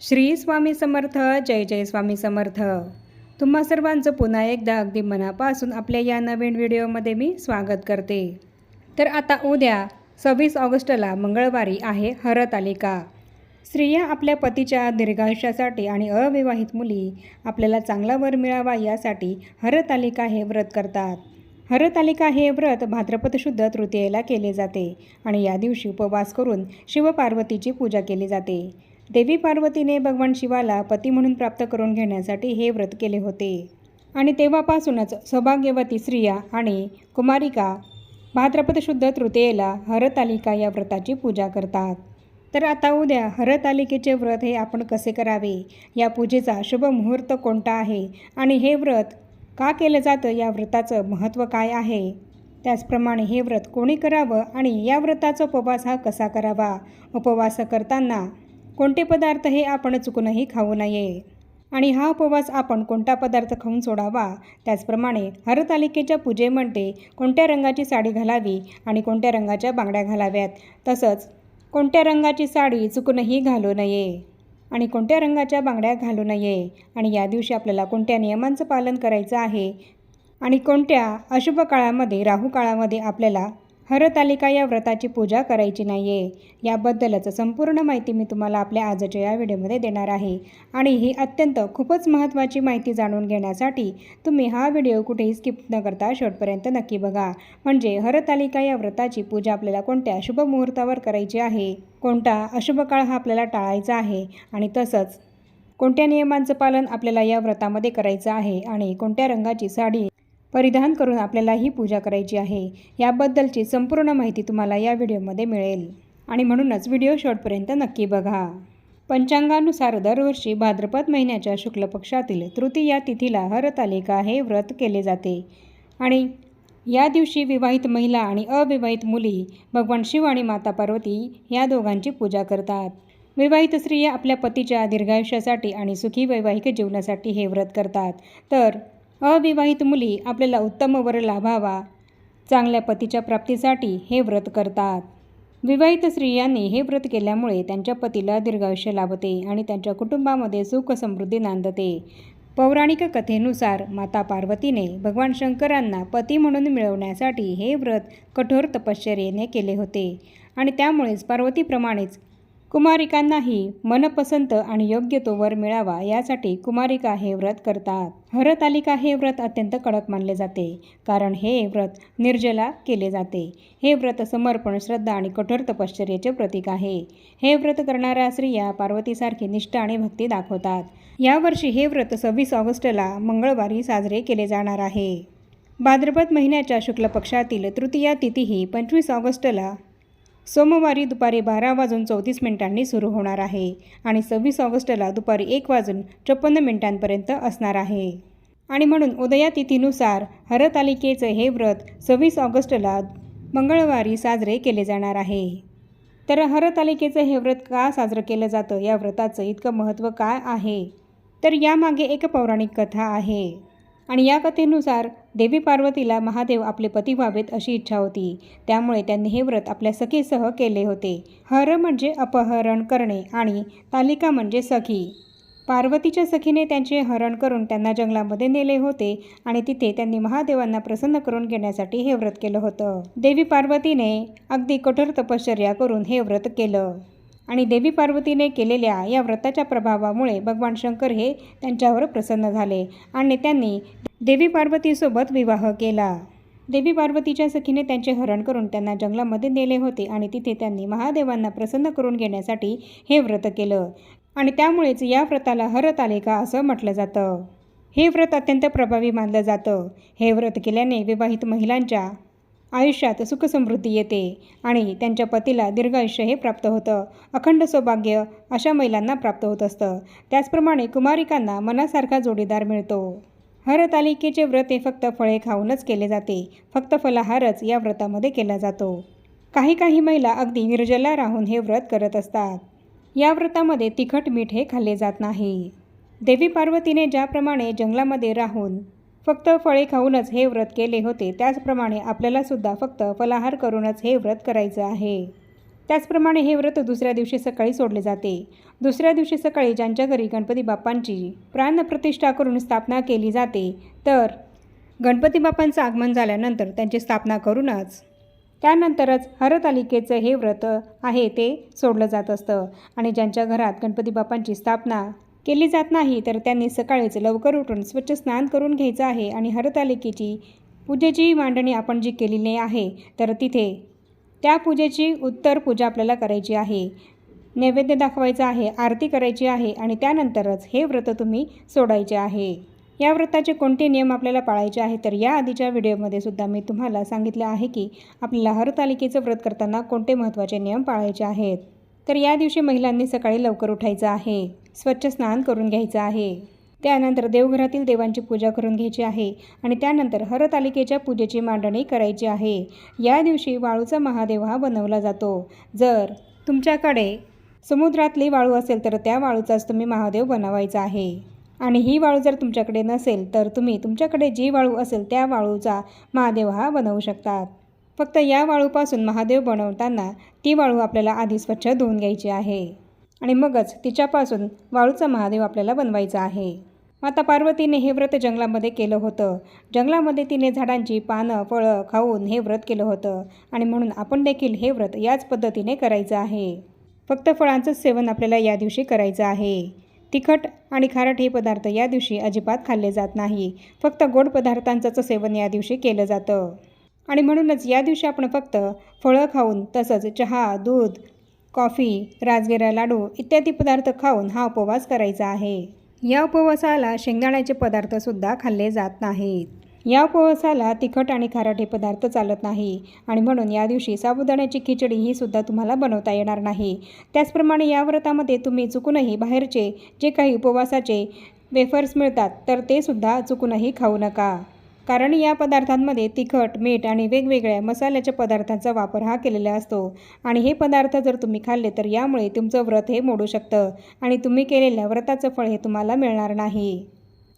श्री स्वामी समर्थ जय जय स्वामी समर्थ. तुम्हा सर्वांचं पुन्हा एकदा अगदी मनापासून आपल्या या नवीन व्हिडिओमध्ये मी स्वागत करते. तर आता उद्या सव्वीस ऑगस्टला मंगळवारी आहे हरतालिका. स्त्रिया आपल्या पतीच्या दीर्घायुष्यासाठी आणि अविवाहित मुली आपल्याला चांगला वर मिळावा यासाठी हरतालिका हे व्रत करतात. हरतालिका हे व्रत भाद्रपद शुद्ध तृतीयेला केले जाते आणि या दिवशी उपवास करून शिवपार्वतीची पूजा केली जाते. देवी पार्वतीने भगवान शिवाला पती म्हणून प्राप्त करून घेण्यासाठी हे व्रत केले होते. आणि तेव्हापासूनच सौभाग्यवती स्त्रिया आणि कुमारिका भाद्रपद शुद्ध तृतीयेला हरतालिका या व्रताची पूजा करतात. तर आता उद्या हरतालिकेचे व्रत हे आपण कसे करावे? या पूजेचा शुभ मुहूर्त कोणता आहे? आणि हे व्रत का केलं जातं? या व्रताचं महत्त्व काय आहे? त्याचप्रमाणे हे व्रत कोणी करावं? आणि या व्रताचा उपवास हा कसा करावा? उपवास करताना कोणते पदार्थ हे आपण चुकूनही खाऊ नये? आणि हा उपवास आपण कोणता पदार्थ खाऊन सोडावा? त्याचप्रमाणे हरतालिकेच्या पूजेमध्ये कोणत्या रंगाची साडी घालावी आणि कोणत्या रंगाच्या बांगड्या घालाव्यात? तसंच कोणत्या रंगाची साडी चुकूनही घालू नये आणि कोणत्या रंगाच्या बांगड्या घालू नये? आणि या दिवशी आपल्याला कोणत्या नियमांचं पालन करायचं आहे? आणि कोणत्या अशुभ काळामध्ये राहू काळामध्ये आपल्याला हरतालिका या व्रताची पूजा करायची नाही आहे याबद्दलच संपूर्ण माहिती मी तुम्हाला आपल्या आजच्या या व्हिडिओमध्ये देणार आहे. आणि ही अत्यंत खूपच महत्त्वाची माहिती जाणून घेण्यासाठी तुम्ही हा व्हिडिओ कुठेही स्किप न करता शेवटपर्यंत नक्की बघा. म्हणजे हरतालिका या व्रताची पूजा आपल्याला कोणत्या शुभ मुहूर्तावर करायची आहे? कोणता अशुभ काळ हा आपल्याला टाळायचा आहे? आणि तसंच कोणत्या नियमांचं पालन आपल्याला या व्रतामध्ये करायचं आहे? आणि कोणत्या रंगाची साडी परिधान करून आपल्याला ही पूजा करायची आहे. याबद्दलची संपूर्ण माहिती तुम्हाला या व्हिडिओमध्ये मिळेल. आणि म्हणूनच व्हिडिओ शॉर्टपर्यंत नक्की बघा. पंचांगानुसार दरवर्षी भाद्रपद महिन्याच्या शुक्ल पक्षातील तृतीया तिथीला हरतालिका हे व्रत केले जाते. आणि या दिवशी विवाहित महिला आणि अविवाहित मुली भगवान शिव आणि माता पार्वती या दोघांची पूजा करतात. विवाहित स्त्रिया आपल्या पतीच्या दीर्घायुष्यासाठी आणि सुखी वैवाहिक जीवनासाठी हे व्रत करतात. तर अविवाहित मुली आपल्याला उत्तम वर लाभावा. चांगल्या पतीच्या प्राप्तीसाठी हे व्रत करतात. विवाहित स्त्रियांनी हे व्रत केल्यामुळे त्यांच्या पतीला दीर्घायुष्य लाभते आणि त्यांच्या कुटुंबामध्ये सुख समृद्धी नांदते. पौराणिक कथेनुसार माता पार्वतीने भगवान शंकरांना पती म्हणून मिळवण्यासाठी हे व्रत कठोर तपश्चर्येने केले होते आणि त्यामुळेच पार्वतीप्रमाणेच कुमारिकांनाही मनपसंत आणि योग्य तो वर मिळावा यासाठी कुमारिका हे व्रत करतात. हरतालिका हे व्रत अत्यंत कडक मानले जाते कारण हे व्रत निर्जला केले जाते. हे व्रत समर्पण श्रद्धा आणि कठोर तपश्चर्याचे प्रतीक आहे. हे व्रत करणाऱ्या स्त्रिया पार्वतीसारखी निष्ठा आणि भक्ती दाखवतात. यावर्षी हे व्रत सव्वीस ऑगस्टला मंगळवारी साजरे केले जाणार आहे. भाद्रपद महिन्याच्या शुक्ल पक्षातील तृतीया तिथीही पंचवीस ऑगस्टला सोमवारी दुपारी बारा वाजून चौतीस मिनिटांनी सुरू होणार आहे आणि सव्वीस ऑगस्टला दुपारी एक वाजून चोपन्न मिनिटांपर्यंत असणार आहे. आणि म्हणून उदया तिथीनुसार हरतालिकेचं हे व्रत सव्वीस ऑगस्टला मंगळवारी साजरे केले जाणार आहे. तर हरतालिकेचं हे व्रत का साजरं केलं जातं? या व्रताचं इतकं महत्त्व काय आहे? तर यामागे एक पौराणिक कथा आहे. आणि या कथेनुसार देवी पार्वतीला महादेव आपले पती व्हावेत अशी इच्छा होती. त्यामुळे त्यांनी हे व्रत आपल्या सखीसह केले होते. हर म्हणजे अपहरण करणे आणि तालिका म्हणजे सखी. पार्वतीच्या सखीने त्यांचे हरण करून त्यांना जंगलामध्ये नेले होते आणि तिथे त्यांनी महादेवांना प्रसन्न करून घेण्यासाठी हे व्रत केलं होतं. देवी पार्वतीने अगदी कठोर तपश्चर्या करून हे व्रत केलं. आणि देवी पार्वतीने केलेल्या या व्रताच्या प्रभावामुळे भगवान शंकर हे त्यांच्यावर प्रसन्न झाले आणि त्यांनी देवी पार्वतीसोबत विवाह केला. देवी पार्वतीच्या सखीने त्यांचे हरण करून त्यांना जंगलामध्ये नेले होते आणि तिथे त्यांनी महादेवांना प्रसन्न करून घेण्यासाठी हे व्रत केलं. आणि त्यामुळेच या व्रताला हरतालिका असं म्हटलं जातं. हे व्रत अत्यंत प्रभावी मानलं जातं. हे व्रत केल्याने विवाहित महिलांच्या आयुष्यात सुखसमृद्धी येते आणि त्यांच्या पतीला दीर्घायुष्य हे प्राप्त होतं. अखंड सौभाग्य अशा महिलांना प्राप्त होत असतं. त्याचप्रमाणे कुमारिकांना मनासारखा जोडीदार मिळतो. हरतालिकेचे व्रत हे फक्त फळे खाऊनच केले जाते. फक्त फलाहारच या व्रतामध्ये केला जातो. काही काही महिला अगदी निर्जला राहून हे व्रत करत असतात. या व्रतामध्ये तिखट मीठ हे खाल्ले जात नाही. देवी पार्वतीने ज्याप्रमाणे जंगलामध्ये राहून फक्त फळे खाऊनच हे व्रत केले होते. त्याचप्रमाणे आपल्यालासुद्धा फक्त फलाहार करूनच हे व्रत करायचं आहे. त्याचप्रमाणे हे व्रत दुसऱ्या दिवशी सकाळी सोडले जाते. दुसऱ्या दिवशी सकाळी ज्यांच्या घरी गणपती बाप्पांची प्राणप्रतिष्ठा करून स्थापना केली जाते तर गणपती बाप्पांचं आगमन झाल्यानंतर त्यांची स्थापना करूनच त्यानंतरच हरतालिकेचं हे व्रत आहे ते सोडलं जात असतं. आणि ज्यांच्या घरात गणपती बाप्पांची स्थापना केली जात नाही तर त्यांनी सकाळीच लवकर उठून स्वच्छ स्नान करून घ्यायचं आहे आणि हरतालिकेची पूजेची मांडणी आपण जी केलेली आहे तर तिथे त्या पूजेची उत्तर पूजा आपल्याला करायची आहे. नैवेद्य दाखवायचा आहे आरती करायची आहे आणि त्यानंतरच हे व्रत तुम्ही सोडायचे आहे. या व्रताचे कोणते नियम आपल्याला पाळायचे आहे तर या आधीच्या व्हिडिओमध्ये सुद्धा मी तुम्हाला सांगितले आहे की आपल्याला हरतालिकेचं व्रत करताना कोणते महत्त्वाचे नियम पाळायचे आहेत. तर या दिवशी महिलांनी सकाळी लवकर उठायचं आहे. स्वच्छ स्नान करून घ्यायचं आहे. त्यानंतर देवघरातील देवांची पूजा करून घ्यायची आहे आणि त्यानंतर हरतालिकेच्या पूजेची मांडणी करायची आहे. या दिवशी वाळूचा महादेव हा बनवला जातो. जर तुमच्याकडे समुद्रातली वाळू असेल तर त्या वाळूचाच तुम्ही महादेव बनवायचा आहे. आणि ही वाळू जर तुमच्याकडे नसेल तर तुम्ही तुमच्याकडे जी वाळू असेल त्या वाळूचा महादेव हा बनवू शकतात. फक्त या वाळूपासून महादेव बनवताना ती वाळू आपल्याला आधी स्वच्छ धुवून घ्यायची आहे. आणि मगच तिच्यापासून वाळूचा महादेव आपल्याला बनवायचा आहे. माता पार्वतीने हे व्रत जंगलामध्ये केलं होतं. जंगलामध्ये तिने झाडांची पानं फळं खाऊन हे व्रत केलं होतं आणि म्हणून आपण देखील हे व्रत याच पद्धतीने करायचं आहे. फक्त फळांचंच सेवन आपल्याला या दिवशी करायचं आहे. तिखट आणि खारट हे पदार्थ या दिवशी अजिबात खाल्ले जात नाही. फक्त गोड पदार्थांचंच सेवन या दिवशी केलं जातं. आणि म्हणूनच या दिवशी आपण फक्त फळं खाऊन तसंच चहा दूध कॉफी राजगिरा लाडू इत्यादी पदार्थ खाऊन हा उपवास करायचा आहे. या उपवासाला शेंगदाण्याचे पदार्थसुद्धा खाल्ले जात नाहीत. या उपवासाला तिखट आणि खाराटे पदार्थ चालत नाही आणि म्हणून या दिवशी साबुदाण्याची खिचडी ही सुद्धा तुम्हाला बनवता येणार नाही. त्याचप्रमाणे या व्रतामध्ये तुम्ही चुकूनही बाहेरचे जे काही उपवासाचे वेफर्स मिळतात तर ते सुद्धा चुकूनही खाऊ नका. कारण या पदार्थांमध्ये तिखट मीठ आणि वेगवेगळ्या मसाल्याच्या पदार्थांचा वापर हा केलेला असतो. आणि हे पदार्थ जर तुम्ही खाल्ले तर यामुळे तुमचं व्रत हे मोडू शकतं आणि तुम्ही केलेल्या व्रताचं फळ हे तुम्हाला मिळणार नाही.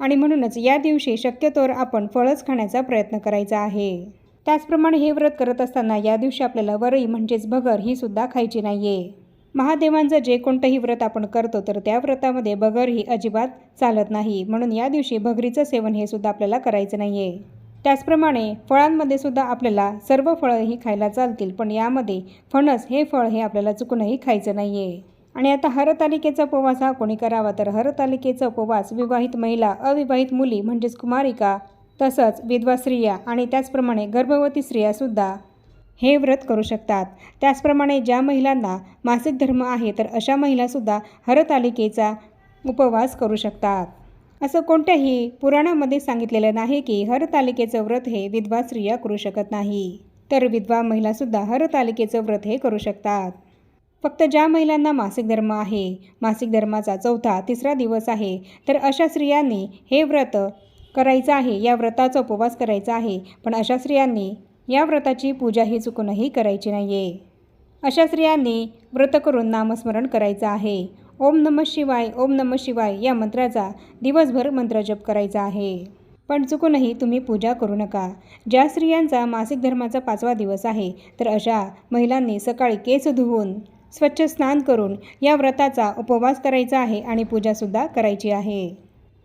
आणि म्हणूनच या दिवशी शक्यतोवर आपण फळच खाण्याचा प्रयत्न करायचा आहे. त्याचप्रमाणे हे व्रत करत असताना या दिवशी आपल्याला वरई म्हणजेच भगर ही सुद्धा खायची नाही आहे महादेवांचं जे कोणतंही व्रत आपण करतो तर त्या व्रतामध्ये बगर ही अजिबात चालत नाही. म्हणून या दिवशी भगरीचं सेवन हे सुद्धा आपल्याला करायचं नाही आहे त्याचप्रमाणे फळांमध्ये सुद्धा आपल्याला सर्व फळं ही खायला चालतील पण यामध्ये फणस हे फळ हे आपल्याला चुकूनही खायचं नाही आहे आणि आता हरतालिकेचा उपवास हा कोणी करावा तर हरतालिकेचा उपवास विवाहित महिला अविवाहित मुली म्हणजेच कुमारिका तसंच विधवा स्त्रिया आणि त्याचप्रमाणे गर्भवती स्त्रियासुद्धा हे व्रत करू शकतात. त्याचप्रमाणे ज्या महिलांना मासिक धर्म आहे तर अशा महिलासुद्धा हरतालिकेचा उपवास करू शकतात. असं कोणत्याही पुराणामध्ये सांगितलेलं नाही की हरतालिकेचं व्रत हे विधवा स्त्रिया करू शकत नाही. तर विधवा महिलासुद्धा हरतालिकेचं व्रत हे करू शकतात. फक्त ज्या महिलांना मासिक धर्म आहे मासिक धर्माचा चौथा तिसरा दिवस आहे तर अशा स्त्रियांनी हे व्रत करायचं आहे या व्रताचा उपवास करायचा आहे. पण अशा स्त्रियांनी या व्रताची पूजा ही चुकूनही करायची नाही आहे अशा स्त्रियांनी व्रत करून नामस्मरण करायचं आहे. ओम नम शिवाय ओम नम शिवाय या मंत्राचा दिवसभर मंत्रजप करायचा आहे. पण चुकूनही तुम्ही पूजा करू नका. ज्या स्त्रियांचा मासिक धर्माचा पाचवा दिवस आहे तर अशा महिलांनी सकाळी केस धुवून स्वच्छ स्नान करून या व्रताचा उपवास करायचा आहे आणि पूजासुद्धा करायची आहे.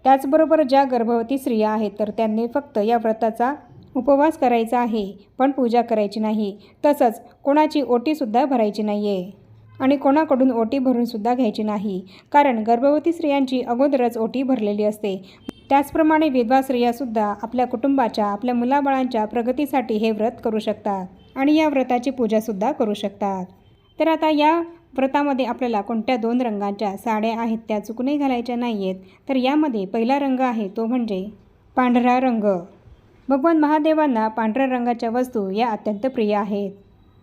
त्याचबरोबर ज्या गर्भवती स्त्रिया आहेत तर त्यांनी फक्त या व्रताचा उपवास करायचा आहे पण पूजा करायची नाही. तसंच कोणाची ओटीसुद्धा भरायची नाही आहे आणि कोणाकडून ओटी भरूनसुद्धा घ्यायची नाही. कारण गर्भवती स्त्रियांची अगोदरच ओटी भरलेली असते. त्याचप्रमाणे विधवा स्त्रियासुद्धा आपल्या कुटुंबाच्या आपल्या मुलाबाळांच्या प्रगतीसाठी हे व्रत करू शकतात. आणि या व्रताची पूजासुद्धा करू शकतात. तर आता या व्रतामध्ये आपल्याला कोणत्या दोन रंगांच्या साड्या आहेत त्या चुकूनही घालायच्या नाही आहेत तर यामध्ये पहिला रंग आहे तो म्हणजे पांढरा रंग. भगवान महादेवांना पांढऱ्या रंगाच्या वस्तू या अत्यंत प्रिय आहेत.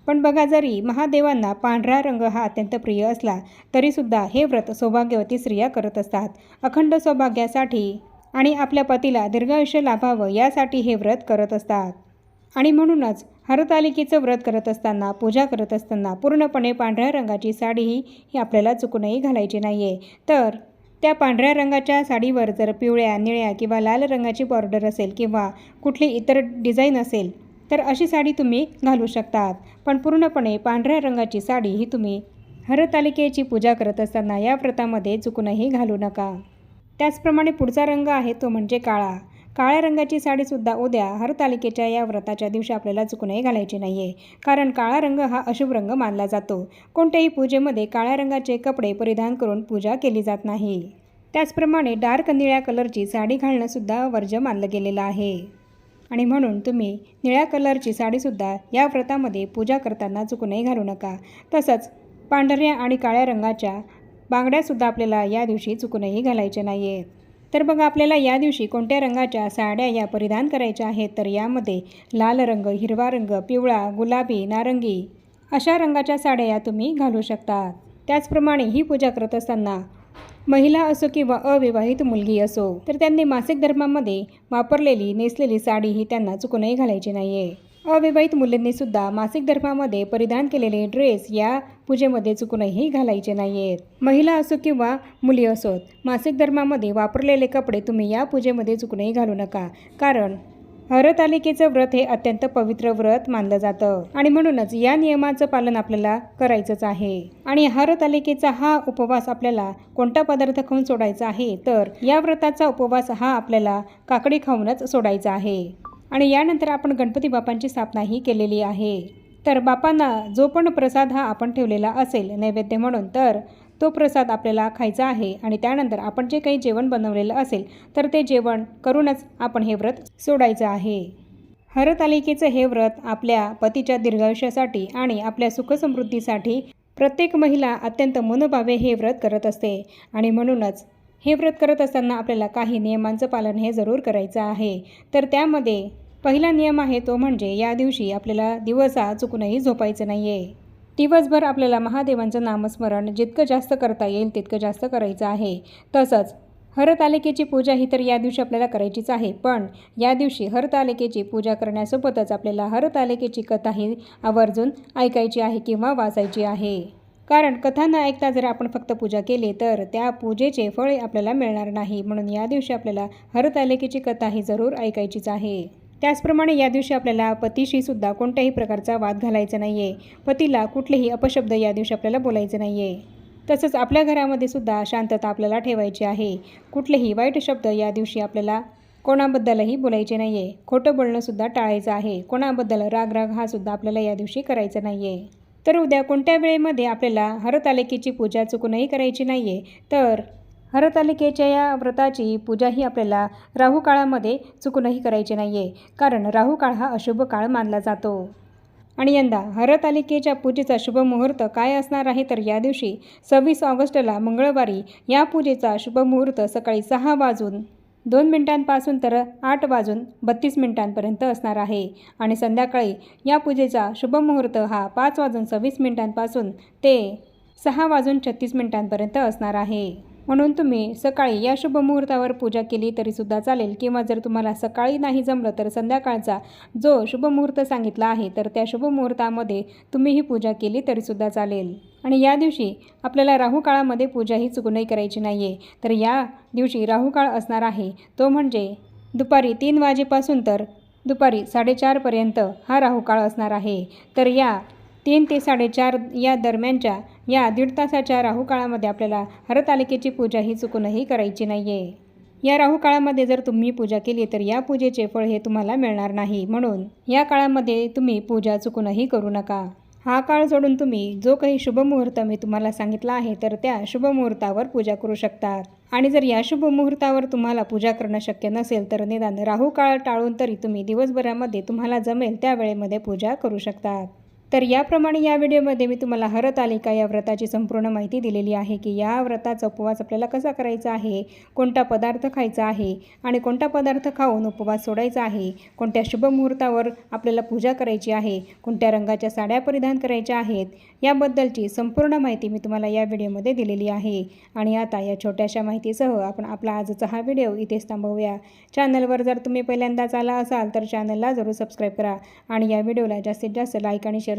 पण बघा जरी महादेवांना पांढरा रंग हा अत्यंत प्रिय असला तरीसुद्धा हे व्रत सौभाग्यवती स्त्रिया करत असतात. अखंड सौभाग्यासाठी आणि आपल्या पतीला दीर्घायुष्य लाभावं यासाठी हे व्रत करत असतात. आणि म्हणूनच हरतालिकेचं व्रत करत असताना पूजा करत असताना पूर्णपणे पांढऱ्या रंगाची साडीही ही आपल्याला चुकूनही घालायची नाही आहे तर त्या पांढऱ्या रंगाच्या साडीवर जर पिवळ्या निळ्या किंवा लाल रंगाची बॉर्डर असेल किंवा कुठली इतर डिझाईन असेल तर अशी साडी तुम्ही घालू शकतात. पण पूर्णपणे पांढऱ्या रंगाची साडी ही तुम्ही हरतालिकेची पूजा करत असताना या व्रतामध्ये चुकूनही घालू नका. त्याचप्रमाणे पुढचा रंग आहे तो म्हणजे काळा. काळ्या रंगाची साडीसुद्धा उद्या हरतालिकेच्या या व्रताच्या दिवशी आपल्याला चुकूनही घालायची नाही आहे कारण काळा रंग हा अशुभ रंग मानला जातो. कोणत्याही पूजेमध्ये काळ्या रंगाचे कपडे परिधान करून पूजा केली जात नाही. त्याचप्रमाणे डार्क निळ्या कलरची साडी घालणंसुद्धा वर्ज्य मानलं गेलेलं आहे. आणि म्हणून तुम्ही निळ्या कलरची साडीसुद्धा या व्रतामध्ये पूजा करताना चुकूनही घालू नका. तसंच पांढऱ्या आणि काळ्या रंगाच्या बांगड्यासुद्धा आपल्याला या दिवशी चुकूनही घालायच्या नाही आहेत तर बघा आपल्याला या दिवशी कोणत्या रंगाच्या साड्या या परिधान करायच्या आहेत? तर यामध्ये लाल रंग हिरवा रंग पिवळा गुलाबी नारंगी अशा रंगाच्या साड्या या तुम्ही घालू शकतात त्याचप्रमाणे ही पूजा करत असताना महिला असो किंवा अविवाहित मुलगी असो तर त्यांनी मासिक धर्मामध्ये वापरलेली नेसलेली साडी ही त्यांना चुकूनही घालायची नाही आहे अविवाहित मुलींनी सुद्धा मासिक धर्मामध्ये परिधान केलेले ड्रेस या पूजेमध्ये चुकूनही घालायचे नाही आहेत महिला असो किंवा मुली असोत मासिक धर्मामध्ये वापरलेले कपडे तुम्ही या पूजेमध्ये चुकूनही घालू नका. कारण हरतालिकेचं व्रत हे अत्यंत पवित्र व्रत मानलं जातं आणि म्हणूनच या नियमाचं पालन आपल्याला करायचंच आहे. आणि हरतालिकेचा हा उपवास आपल्याला कोणता पदार्थ खाऊन सोडायचा आहे तर या व्रताचा उपवास हा आपल्याला काकडी खाऊनच सोडायचा आहे. आणि यानंतर आपण गणपती बापांची स्थापनाही केलेली आहे. तर बापांना जो पण प्रसाद हा आपण ठेवलेला असेल नैवेद्य म्हणून तर तो प्रसाद आपल्याला खायचा आहे आणि त्यानंतर आपण जे काही जेवण बनवलेलं असेल तर ते जेवण करूनच आपण हे व्रत सोडायचं आहे. हरतालिकेचं हे व्रत आपल्या पतीच्या दीर्घायुष्यासाठी आणि आपल्या सुखसमृद्धीसाठी प्रत्येक महिला अत्यंत मनोभावे हे व्रत करत असते आणि म्हणूनच हे व्रत करत असताना आपल्याला काही नियमांचं पालन हे जरूर करायचं आहे. तर त्यामध्ये पहिला नियम आहे तो म्हणजे या दिवशी आपल्याला दिवसा चुकूनही झोपायचं नाही आहे दिवसभर आपल्याला महादेवांचं नामस्मरण जितकं जास्त करता येईल तितकं जास्त करायचं आहे. तसंच हरतालिकेची पूजा ही तर या दिवशी आपल्याला करायचीच आहे. पण या दिवशी हरतालिकेची पूजा करण्यासोबतच आपल्याला हरतालिकेची कथाही आवर्जून ऐकायची आहे किंवा वाचायची आहे. कारण कथा न ऐकता जर आपण फक्त पूजा केली तर त्या पूजेचे फळ आपल्याला मिळणार नाही. म्हणून या दिवशी आपल्याला हरतालिकेची कथा ही जरूर ऐकायचीच आहे. त्याचप्रमाणे या दिवशी आपल्याला पतीशी सुद्धा कोणत्याही प्रकारचा वाद घालायचा नाही आहे पतीला कुठलेही अपशब्द या दिवशी आपल्याला बोलायचे नाही आहे तसंच आपल्या घरामध्ये सुद्धा शांतता आपल्याला ठेवायची आहे. कुठलेही वाईट शब्द या दिवशी आपल्याला कोणाबद्दलही बोलायचे नाही आहे खोटं बोलणंसुद्धा टाळायचं आहे. कोणाबद्दल राग राग हा सुद्धा आपल्याला या दिवशी करायचा नाही आहे तर उद्या कोणत्या वेळेमध्ये आपल्याला हरतालिकेची पूजा चुकूनही करायची नाही आहे तर हरतालिकेच्या या व्रताची पूजा ही आपल्याला राहू काळामध्ये चुकूनही करायची नाही आहे कारण राहू काळ हा अशुभ काळ मानला जातो. आणि यंदा हरतालिकेच्या पूजेचा शुभ मुहूर्त काय असणार आहे तर या दिवशी सव्वीस ऑगस्टला मंगळवारी या पूजेचा शुभ मुहूर्त सकाळी सहा वाजून दोन मिनिटांपासून तर आठ वाजून बत्तीस मिनिटांपर्यंत असणार आहे. आणि संध्याकाळी या पूजेचा शुभ मुहूर्त हा पाच वाजून सव्वीस मिनिटांपासून ते सहा वाजून छत्तीस मिनिटांपर्यंत असणार आहे. म्हणून तुम्ही सकाळी या शुभ मुहूर्तावर पूजा केली तरीसुद्धा चालेल. किंवा जर तुम्हाला सकाळी नाही जमलं तर संध्याकाळचा जो शुभ मुहूर्त सांगितला आहे तर त्या शुभ मुहूर्तामध्ये तुम्ही ही पूजा केली तरीसुद्धा चालेल. आणि या दिवशी आपल्याला राहू काळामध्ये पूजा ही चुकूनही करायची नाही आहे तर या दिवशी राहू काळ असणार आहे. तो म्हणजे दुपारी तीन वाजेपासून तर दुपारी साडेचारपर्यंत हा राहूकाळ असणार आहे. तर या तीन ते साडेचार या दरम्यानच्या या दीड तासाच्या राहू काळामध्ये आपल्याला हरतालिकेची पूजा ही चुकूनही करायची नाही आहे या राहू काळामध्ये जर तुम्ही पूजा केली तर या पूजेचे फळ हे तुम्हाला मिळणार नाही. म्हणून या काळामध्ये तुम्ही पूजा चुकूनही करू नका. हा काळ सोडून तुम्ही जो काही शुभमुहूर्त मी तुम्हाला सांगितला आहे तर त्या शुभमुहूर्तावर पूजा करू शकतात आणि जर या शुभ मुहूर्तावर तुम्हाला पूजा करणं शक्य नसेल तर निदान राहू काळ टाळून तरी तुम्ही दिवसभरामध्ये तुम्हाला जमेल त्या वेळेमध्ये पूजा करू शकतात तर याप्रमाणे या व्हिडिओमध्ये मी तुम्हाला हरतालिका या व्रताची संपूर्ण माहिती दिलेली आहे की या व्रताचा उपवास आपल्याला कसा करायचा आहे कोणता पदार्थ खायचा आहे आणि कोणता पदार्थ खाऊन उपवास सोडायचा आहे कोणत्या शुभ मुहूर्तावर आपल्याला पूजा करायची आहे कोणत्या रंगाच्या साड्या परिधान करायच्या आहेत याबद्दलची संपूर्ण माहिती मी तुम्हाला या व्हिडिओमध्ये दिलेली आहे. आणि आता या छोट्याशा माहितीसह आपण आपला आजचा हा व्हिडिओ इथेच थांबवूया. चॅनलवर जर तुम्ही पहिल्यांदाच आला असाल तर चॅनलला जरूर सबस्क्राईब करा आणि या व्हिडिओला जास्तीत जास्त लाईक आणि शेअर